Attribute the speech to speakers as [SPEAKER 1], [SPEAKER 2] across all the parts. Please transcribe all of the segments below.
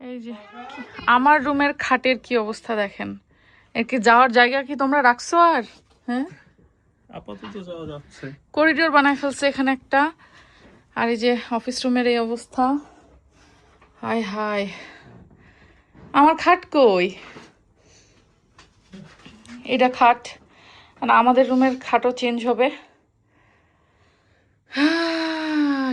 [SPEAKER 1] এই যে আমার রুমের খাটের কি অবস্থা দেখেন? এর কি যাওয়ার জায়গা কি তোমরা রাখছো আর? হ্যাঁ?
[SPEAKER 2] আপাতত যাওয়া যাচ্ছে।
[SPEAKER 1] করিডোর বানায় ফেলছে এখানে একটা। আর এই যে অফিস রুমের এই অবস্থা। হাই হাই আমার খাট কই? এটা খাট। আর আমাদের রুমের খাটও চেঞ্জ হবে।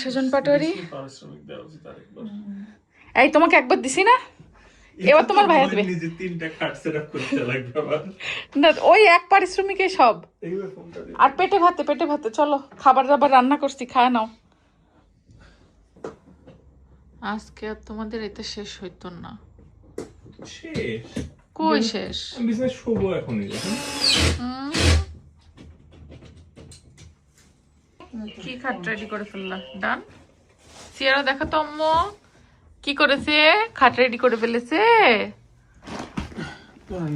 [SPEAKER 1] সুজন পাটোয়ারি।
[SPEAKER 2] পারিশ্রমিক দেওয়া উচিত আরেকবার।
[SPEAKER 1] এই তোমাকে একবার দিছি না? এবার তোমার
[SPEAKER 2] নিজে তিনটা করতে লাগবে আবার।
[SPEAKER 1] না ওই এক পারিশ্রমিকে সব।
[SPEAKER 2] এইবার ফোনটা দে।
[SPEAKER 1] আর পেটে ভাতে পেটে ভাতে চলো খাবার দাবার রান্না করছি খায় নাও। আজকে আর তোমাদের এতে শেষ হইতো না।
[SPEAKER 2] শেষ?
[SPEAKER 1] কই শেষ?
[SPEAKER 2] বিজনেস শুভ এখনই দেখুন।
[SPEAKER 1] উম। কি খাট রেডি করে ফেললা? ডান। সিয়ারা দেখো তো আম্মু। কি করেছে? খাট রেডি করে ফেলেছে?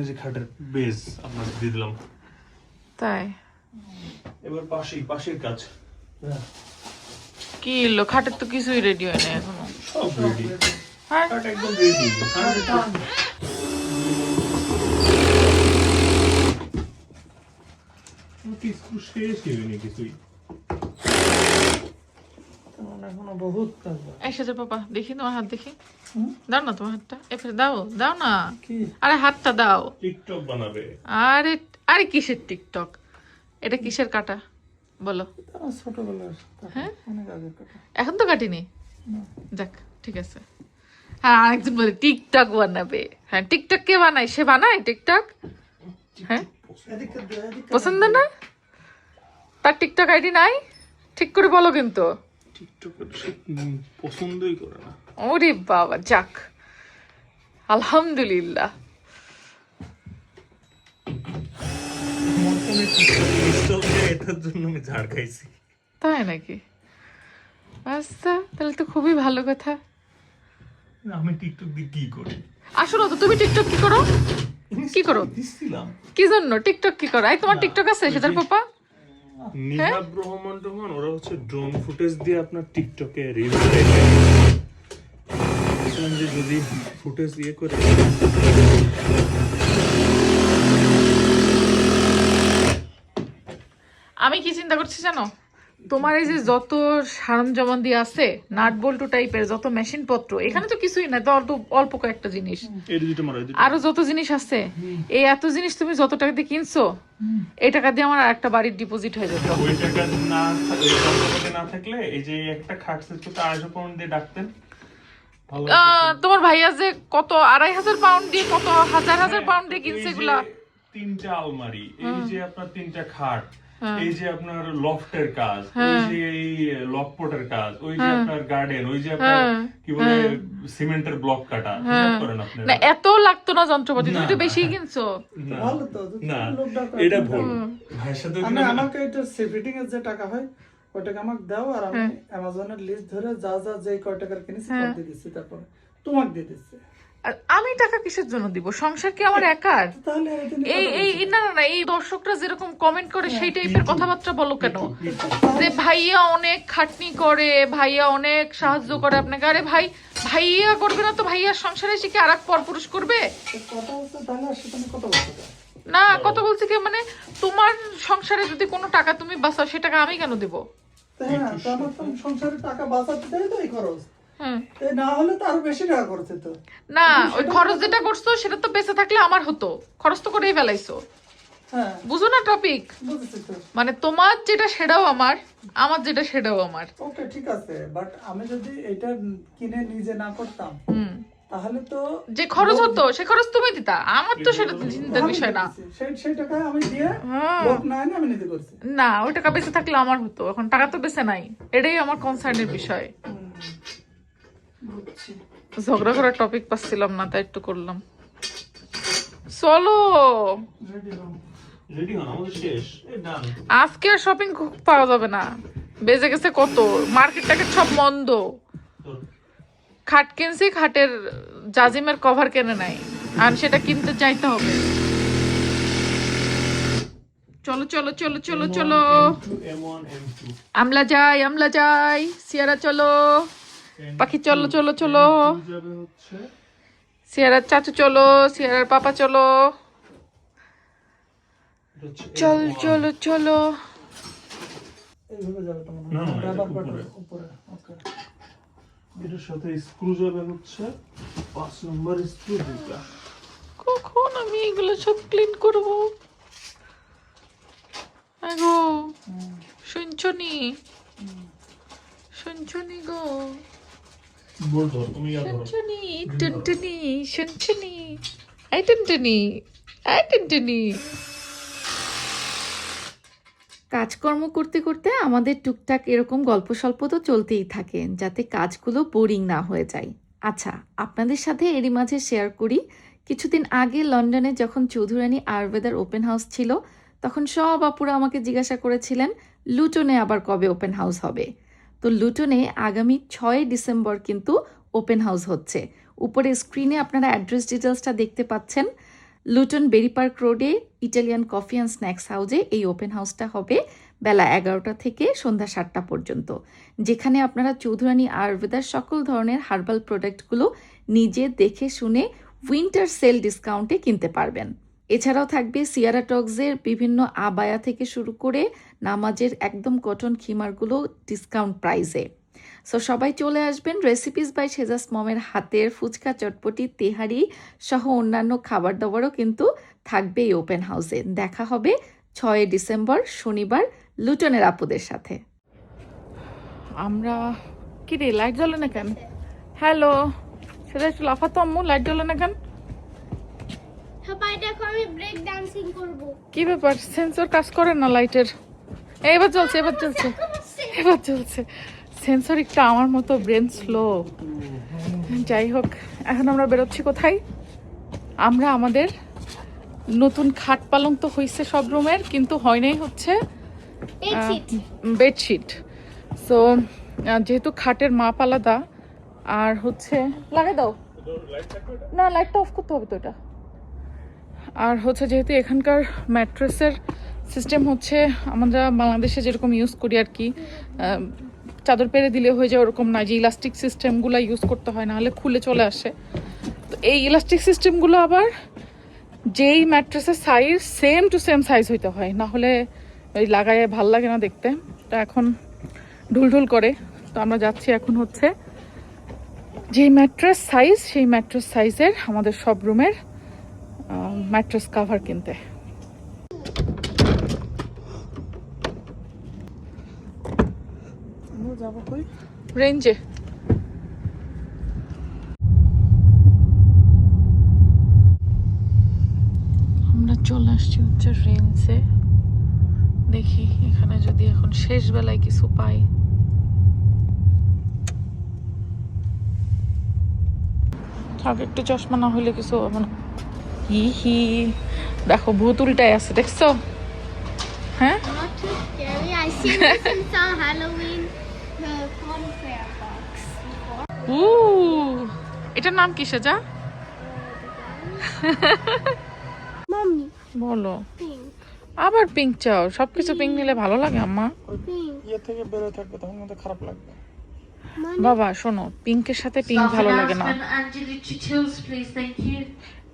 [SPEAKER 2] যে খাটের বেস আপনাকে দিয়ে দিলাম।
[SPEAKER 1] তাই?
[SPEAKER 2] এবার পাশেই পাশের কাজ।
[SPEAKER 1] কি এলো খাটের তো কিছুই রেডি হয় না এখনও।
[SPEAKER 2] সব রেডি
[SPEAKER 1] হ্যাঁ?
[SPEAKER 2] খাট একদম রেডি কিছু শেষ হয়নি কিছুই।
[SPEAKER 3] এখনও বহুত কাজ বাকি।
[SPEAKER 1] পাপা দেখি তোমার হাত দেখি। দাও না তোমার হাতটা এফে দাও দাও না। আরে হাতটা দাও।
[SPEAKER 2] টিকটক বানাবে।
[SPEAKER 1] আরে আরে কিসের টিকটক? এটা কিসের কাটা? বলো।
[SPEAKER 3] ছোটবেলার
[SPEAKER 1] হ্যাঁ? এখন তো কাটিনি? যাক ঠিক আছে। হ্যাঁ আরেকজন বলে টিকটক বানাবে। হ্যাঁ টিকটক কে বানায়? সে বানায় টিকটক? হ্যাঁ? পছন্দ না? তার টিকটক আইডি নাই? ঠিক করে বলো কিন্তু।
[SPEAKER 2] টিকটকের পছন্দই করে না।
[SPEAKER 1] ওরে বাবা যাক। আলহামদুলিল্লাহ।
[SPEAKER 2] আমার ফোনে টিকটক ইনস্টল করে এটার জন্য আমি ঝাড় খাইছি।
[SPEAKER 1] তাই নাকি? আচ্ছা তাহলে তো খুবই ভালো কথা।
[SPEAKER 2] আমি টিকটক দিয়ে কি করি?
[SPEAKER 1] আসলে তো তুমি টিকটক কি করো? কি করো?
[SPEAKER 2] দিছিলাম।
[SPEAKER 1] কি জন্য? টিকটক কি করো? তোমার টিকটক আছে সেটার পাপা
[SPEAKER 2] নিহাব রহমান রহমান ওরা হচ্ছে ড্রোন ফুটেজ দিয়ে আপনার টিকটকে রিল যে যদি ফুটেজ দিয়ে করে
[SPEAKER 1] আমি কি চিন্তা করছি জানো? তোমার এই যে যত সরঞ্জামান দিয়ে আছে নাট বল্টু টাইপের যত মেশিন পত্র এখানে তো কিছুই না তো অল্প অল্প কয়েকটা জিনিস। আরও যত জিনিস আছে এই এত জিনিস তুমি যত টাকা দিয়ে কিনছো এই টাকা দিয়ে আমার একটা বাড়ির ডিপোজিট হয়ে যেত।
[SPEAKER 2] ওই টাকা না থাকলে এই যে একটা খাট সেট করতে আড়াইশো পাউন্ড দিয়ে ডাকতেন।
[SPEAKER 1] তোমার ভাইয়া যে কত আড়াই হাজার পাউন্ড দিয়ে কত হাজার হাজার পাউন্ড দিয়ে কিনছে এগুলা?
[SPEAKER 2] তিনটা আলমারি এই যে আপনার তিনটা খাট এই যে আপনার লফটের কাজ ওই যে এই লকপটের কাজ ওই যে আপনার গার্ডেন ওই যে আপনার কি বলে সিমেন্টের ব্লক কাটা করেন আপনারা
[SPEAKER 1] না এত লাগতো না যন্ত্রপাতি তুমি তো বেশি কিনছো।
[SPEAKER 2] না,
[SPEAKER 3] ভালো তো
[SPEAKER 2] না এটা ভুল। ভাইয়ের সাথে
[SPEAKER 3] আমি আমাকে এটা ফিটিং এর যে টাকা হয় ওই টাকা আমাকে দাও আর আমি
[SPEAKER 1] হ্যাঁ।
[SPEAKER 3] অ্যামাজনের লিস্ট ধরে যা যা যে কয় টাকার কিনেছি সব দিয়ে দিচ্ছি তারপরে তোমাকে দিয়ে দিচ্ছি।
[SPEAKER 1] আর আমি টাকা কিসের জন্য দিব? সংসার কি আমার একার এই এই না না এই দর্শকরা যেরকম কমেন্ট করে সেই টাইপের কথাবার্তা বলো কেন? যে ভাইয়া অনেক খাটনি করে ভাইয়া অনেক সাহায্য করে আপনাকে। আরে ভাই ভাইয়া করবে না তো ভাইয়ার সংসারে এসে কি আর এক পরপুরুষ করবে?
[SPEAKER 3] কথা কথা।
[SPEAKER 1] না কত বলছি কি মানে তোমার সংসারে যদি কোনো টাকা তুমি বাঁচাও সে টাকা আমি কেন দেবো?
[SPEAKER 3] হ্যাঁ সংসারে টাকা বাঁচাতে দেয় তো এই খরচ।
[SPEAKER 1] হ্যাঁ
[SPEAKER 3] না হলে তো আরও বেশি টাকা খরচে তো।
[SPEAKER 1] না ওই খরচ যেটা করছ সেটা তো বেঁচে থাকলে আমার হতো। খরচ তো করেই ফেলাইছো।
[SPEAKER 3] হ্যাঁ।
[SPEAKER 1] বুঝো না টপিক মানে তোমার যেটা সেটাও আমার আমার যেটা সেটাও আমার।
[SPEAKER 3] ওকে ঠিক আছে বাট আমি যদি এটা কিনে নিজে না করতাম
[SPEAKER 1] হুম।
[SPEAKER 3] তাহলে তো
[SPEAKER 1] যে খরচ হতো সে খরচ তুমি দিতা। আমার তো সেটা চিন্তার বিষয় না।
[SPEAKER 3] দিতেছি। সেই সেই আমি দিয়ে
[SPEAKER 1] হ্যাঁ।
[SPEAKER 3] লোক না আমি নিজে করছি।
[SPEAKER 1] না ওই টাকা বেঁচে থাকলে আমার হতো। এখন টাকা তো বেঁচে নাই। এটাই আমার কনসার্নের বিষয়। ঝগড়া করার টপিক পাচ্ছিলাম না তাই একটু করলাম। চলো। আজকে আর শপিং পাওয়া যাবে না। বেজে গেছে কত? মার্কেট টার্কেট সব মন্দ। খাট কিনছি খাটের জাজিমের কভার কেনে নাই। আর সেটা কিনতে চাইতে হবে। চলো চলো চলো চলো চলো।
[SPEAKER 2] এম ওয়ান এম টু
[SPEAKER 1] আমলা যাই আমলা যাই। সিয়ারা চলো। পাখি চলো চলো চলো। সিয়ারার চাচু চলো সিয়ারার পাপা চলো। চল চলো চলো।
[SPEAKER 2] এটার সাথে স্ক্রু যাবে হচ্ছে পাঁচ নম্বর স্ক্রু দুটা
[SPEAKER 1] কখন আমি এগুলো সব ক্লিন করব? আগো শুনছনি শুনছনি গো? টুনটুনি শুনছনি? টুনটুনি টুনটুনি।
[SPEAKER 4] কাজকর্ম করতে করতে আমাদের টুকটাক এরকম গল্প স্বল্প তো চলতেই থাকে যাতে কাজগুলো বোরিং না হয়ে যায়। আচ্ছা আপনাদের সাথে এরই মাঝে শেয়ার করি কিছুদিন আগে লন্ডনে যখন চৌধুরানী আয়ুর্বেদার ওপেন হাউস ছিল তখন সব আপুরা আমাকে জিজ্ঞাসা করেছিলেন লুটনে আবার কবে ওপেন হাউস হবে? তো লুটনে আগামী ছয় ডিসেম্বর কিন্তু ওপেন হাউস হচ্ছে। উপরে স্ক্রিনে আপনারা অ্যাড্রেস ডিটেলসটা দেখতে পাচ্ছেন। লুটন বেরি পার্ক রোডে ইটালিয়ান কফি অ্যান্ড স্ন্যাক্স হাউজে এই ওপেন হাউসটা হবে বেলা এগারোটা থেকে সন্ধ্যা সাতটা পর্যন্ত। যেখানে আপনারা চৌধুরানী আয়ুর্বেদার সকল ধরনের হার্বাল প্রোডাক্টগুলো নিজে দেখে শুনে উইন্টার সেল ডিসকাউন্টে কিনতে পারবেন। এছাড়াও থাকবে সিয়ারা টক্সের বিভিন্ন আবায়া থেকে শুরু করে নামাজের একদম কটন খিমারগুলো ডিসকাউন্ট প্রাইসে সো সবাই চলে আসবেন রেসিপিস বাই সেজাস মমের হাতের ফুচকা, চটপটি, তেহারি সহ অন্যান্য খাবার দাবারও কিন্তু থাকবে এই ওপেন হাউসে দেখা হবে ছয় ডিসেম্বর, শনিবার লুটনের আপুদের সাথে।
[SPEAKER 1] আমরা কি রে লাইট জ্বলে না কেন? হ্যালো সেটা একটু লাফাতো আম্মু লাইট জ্বলে না কেন?
[SPEAKER 5] সবাই দেখো আমি ব্রেক ডান্সিং করব।
[SPEAKER 1] কি ব্যাপার? সেন্সর কাজ করে না লাইটের চলছে এবার চলছে। এবার চলছে। সেন্সর একটু আমার মতো ব্রেন স্লো যাই হোক এখন আমরা বেরোচ্ছি কোথায়? আমরা আমাদের নতুন খাট পালং তো হয়েছে সব রুমের কিন্তু হয় নাই হচ্ছে
[SPEAKER 5] বেডশিট
[SPEAKER 1] সো যেহেতু খাটের মাপ আলাদা আর হচ্ছে লাগাই দাও। না লাইটটা অফ করতে হবে তো এটা। আর হচ্ছে যেহেতু এখানকার ম্যাট্রেসের সিস্টেম হচ্ছে আমরা বাংলাদেশে যেরকম ইউজ করি আর কি চাদর পেরে দিলে হয়ে যায় ওরকম না যে ইলাস্টিক সিস্টেমগুলো ইউজ করতে হয় না হলে খুলে চলে আসে। তো এই ইলাস্টিক সিস্টেমগুলো আবার যেই ম্যাট্রেসের size same to same size হইতে হয় না হলে ওই লাগায় ভালো লাগে না দেখতে। তো এখন ঢুলঢুল করে। তো আমরা যাচ্ছি এখন হচ্ছে যেই ম্যাট্রেস সাইজ সেই ম্যাট্রেস সাইজের আমাদের সব রুমের ম্যাট্রেস কাভার কিনতে।
[SPEAKER 3] যাব কই?
[SPEAKER 1] রেঞ্জে আমরা চলে আসছি হচ্ছে রেঞ্জে দেখি এখানে যদি এখন শেষ বেলায় কিছু পাই। থাক একটু চশমা না হলে কিছু হবে না। হি হি দেখো ভূত উল্টায় আছে দেখছ? হ্যাঁ? এটার নাম কি সেজা? বলো। আবার পিঙ্ক চাও সবকিছু পিঙ্ক নিলে ভালো লাগে আম্মা.
[SPEAKER 3] ইয়ে থেকে বেরোয় থাকবে তখন মধ্যে খারাপ লাগবে।
[SPEAKER 1] বাবা শোনো পিঙ্কের সাথে পিঙ্ক ভালো লাগে না।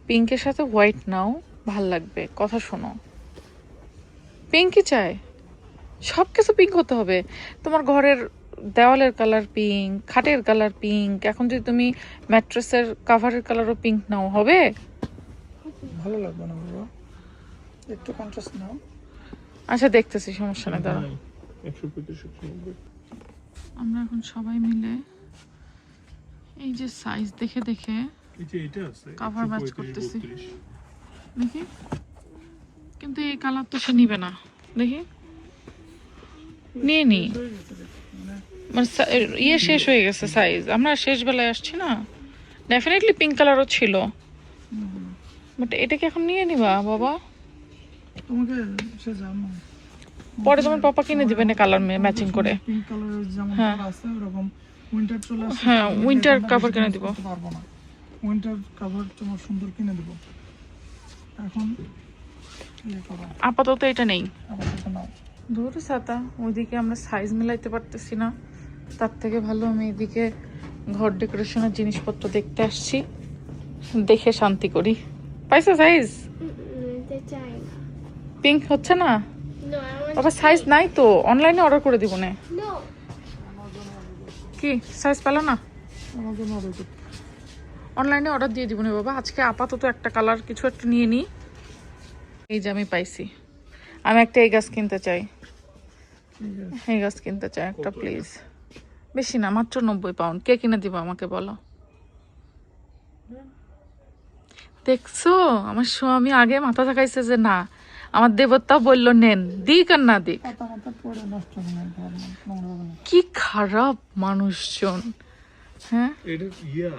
[SPEAKER 1] পিঙ্কের সাথে হোয়াইট নাও ভালো লাগবে। কথা শোনো। পিঙ্কই চাই সব কিছু পিঙ্ক হতে হবে। তোমার ঘরের দেওয়ালের কালার পিঙ্ক খাটের কালার পিঙ্ক এখন যদি তুমি ম্যাট্রেসের কাভারের কালারও পিঙ্ক নাও হবে?
[SPEAKER 3] ভালো লাগবে না বাবা। একটু কন্ট্রাস্ট নাও।
[SPEAKER 1] আচ্ছা দেখতেছি সমস্যা নেই দাঁড়া
[SPEAKER 2] একশো পঁচিশ
[SPEAKER 1] আমরা এখন সবাই মিলে এই যে সাইজ দেখে দেখে
[SPEAKER 2] এই যে এটা আছে
[SPEAKER 1] Cover match
[SPEAKER 2] 135,
[SPEAKER 1] করতেছি। দেখি। কিন্তু এই কালার তো সে নিবে না। দেখি। নিয়ে নি। মানে ইয়ে শেষ হয়ে গেছে সাইজ আমরা শেষ বেলায় আসছি না? ডেফিনেটলি পিঙ্ক কালারও ছিল। বাট এটা কি এখন নিয়ে নিবা বাবা?
[SPEAKER 3] তোমাকে সে জানো
[SPEAKER 1] পরে তোমার পাপা কিনে দিবে না কালার ম্যাচিং করে।
[SPEAKER 3] পিঙ্ক কালারের যেমন
[SPEAKER 1] হ্যাঁ।
[SPEAKER 3] আছে ওরকম উইন্টার চলে
[SPEAKER 1] হ্যাঁ,
[SPEAKER 3] বেশি
[SPEAKER 1] কিনে দিব।
[SPEAKER 3] পারব না। উইন্টার কভার তোমার সুন্দর কিনে দিব। এখন
[SPEAKER 1] আপাতত এটা নেই।
[SPEAKER 3] আপাতত নাও
[SPEAKER 1] ধরো ছাতা ওইদিকে আমরা সাইজ মিলাইতে পারতেছি না। তার থেকে ভালো আমি এদিকে ঘর ডেকোরেশনের জিনিসপত্র দেখতে আসছি। দেখে শান্তি করি। পাইছো সাইজ. পিঙ্ক হচ্ছে না. বাবা সাইজ নাই তো। অনলাইনে অর্ডার করে দিব না। কি? সাইজ পেল না?
[SPEAKER 3] আমার জন্য অর্ডার
[SPEAKER 1] অনলাইনে অর্ডার দিয়ে দিব না বাবা। আজকে আপাতত একটা কালার কিছু একটা নিয়ে নিই। এই যে আমি পাইছি। আমি একটা এই গাছ কিনতে চাই। এই গাছ কিনতে চাই একটা প্লিজ বেশি না মাত্র নব্বই পাউন্ড কে কিনে দিব আমাকে বলো? দেখছ? আমার স্বামী আগে মাথা থাকাইছে যে না আমার দেবতা বলল নেন দিক আর না দিক। কি খারাপ মানুষজন। হ্যাঁ
[SPEAKER 2] এটা ইয়া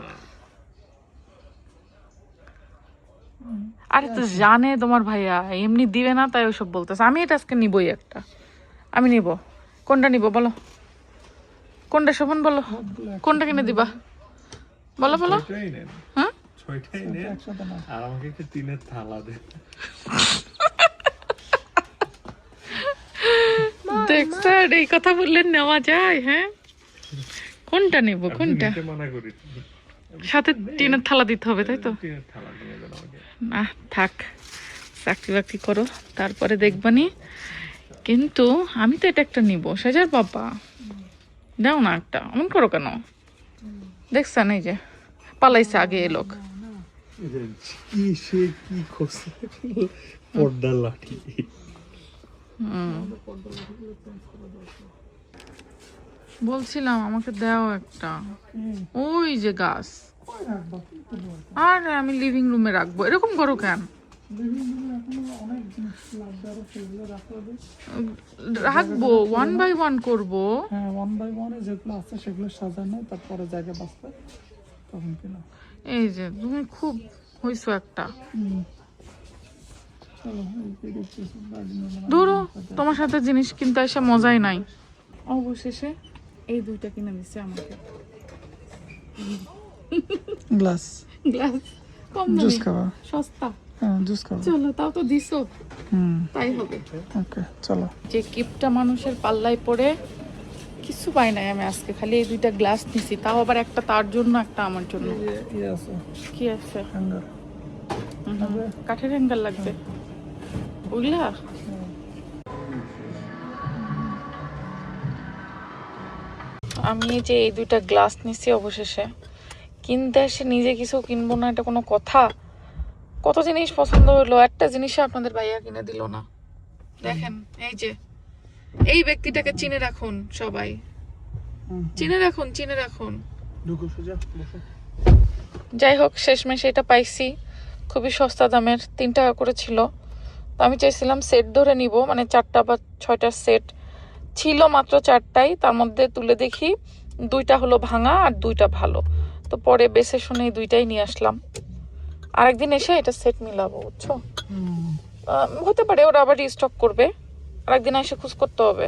[SPEAKER 1] আরে তো জানে তোমার ভাইয়া এমনি দিবে না তাই ওসব বলতেছে। আমি এটা আজকে নিবই একটা। আমি নিব। কোনটা নিব বলো? কোনটা শোভন বলো? কোনটা কিনে দিবা? বলো বলো। হ্যাঁ?
[SPEAKER 2] আর আমাকে একটা টিনের থালা
[SPEAKER 1] এই কথা বললে নেওয়া যায় হ্যাঁ? কোনটা নিব কোনটা? সাথে টিনের থালা দিতে হবে তাই তো?
[SPEAKER 2] টিনের থালা
[SPEAKER 1] না থাক চাকরি বাকরি করো তারপরে দেখবানি। কিন্তু আমি তো এটা একটা নিব। সেজার বাবা দাও না একটা। অমন করো কেন? দেখছেন এই যে পালাইছে আগে এ লোক। বলছিলাম আমাকে দাও একটা। ওই যে গাছ। আর আমি লিভিং রুমে রাখব। এরকম করো কেন? রাখব ওয়ান বাই ওয়ান করব।
[SPEAKER 3] হ্যাঁ ওয়ান বাই ওয়ানে যেগুলো আছে সেগুলো সাজানো তারপরে জায়গা বাঁচবে তখন কিনা
[SPEAKER 1] এই যে তুমি খুব হইছো একটা। ধরো তোমার সাথে জিনিস কিনতে এসে মজাই নাই। অবশেষে এই দুইটা কিনে দিচ্ছে আমাকে।
[SPEAKER 3] গ্লাস।
[SPEAKER 1] গ্লাস। কম
[SPEAKER 3] জুস খাওয়া
[SPEAKER 1] সস্তা।
[SPEAKER 3] হ্যাঁ জুস খাওয়া
[SPEAKER 1] চলো তাও তো দিছো।
[SPEAKER 3] হুম।
[SPEAKER 1] তাই হবে।
[SPEAKER 3] ওকে চলো।
[SPEAKER 1] যে কিপটা মানুষের পাল্লায় পড়ে কিছু পাই নাই আমি আজকে। খালি এই দুইটা গ্লাস নিছি। তাও আবার একটা তার জন্য একটা আমার জন্য।
[SPEAKER 3] ইয়ে
[SPEAKER 1] কি আছে? কাঠের হ্যাঙ্গার লাগবে। ওইগুলা আমি যে এই দুইটা গ্লাস নিছি অবশেষে। কিনতে এসে নিজে কিছু কিনবো না এটা কোনো কথা? কত জিনিস পছন্দ হলো একটা জিনিসও আপনাদের ভাইয়া কিনে দিল না। দেখেন এই যে এই ব্যক্তিটাকে চিনে রাখুন সবাই। চিনে রাখুন চিনে রাখুন। যাই হোক শেষমেশ এটা পাইছি। খুবই সস্তা দামের তিন টাকা করে ছিল। তো আমি চাইছিলাম সেট ধরে নিব মানে চারটা বা ছয়টা সেট ছিল মাত্র চারটাই তার মধ্যে তুলে দেখি দুইটা হলো ভাঙা আর দুইটা ভালো। তো পরে বেছে শুনে দুইটাই নিয়ে আসলাম। আরেকদিন এসে এটা সেট মিলাবো বুঝছ? হতে পারে ওরা আবার রিস্টক করবে। আরেকদিন এসে খুঁজ করতে হবে।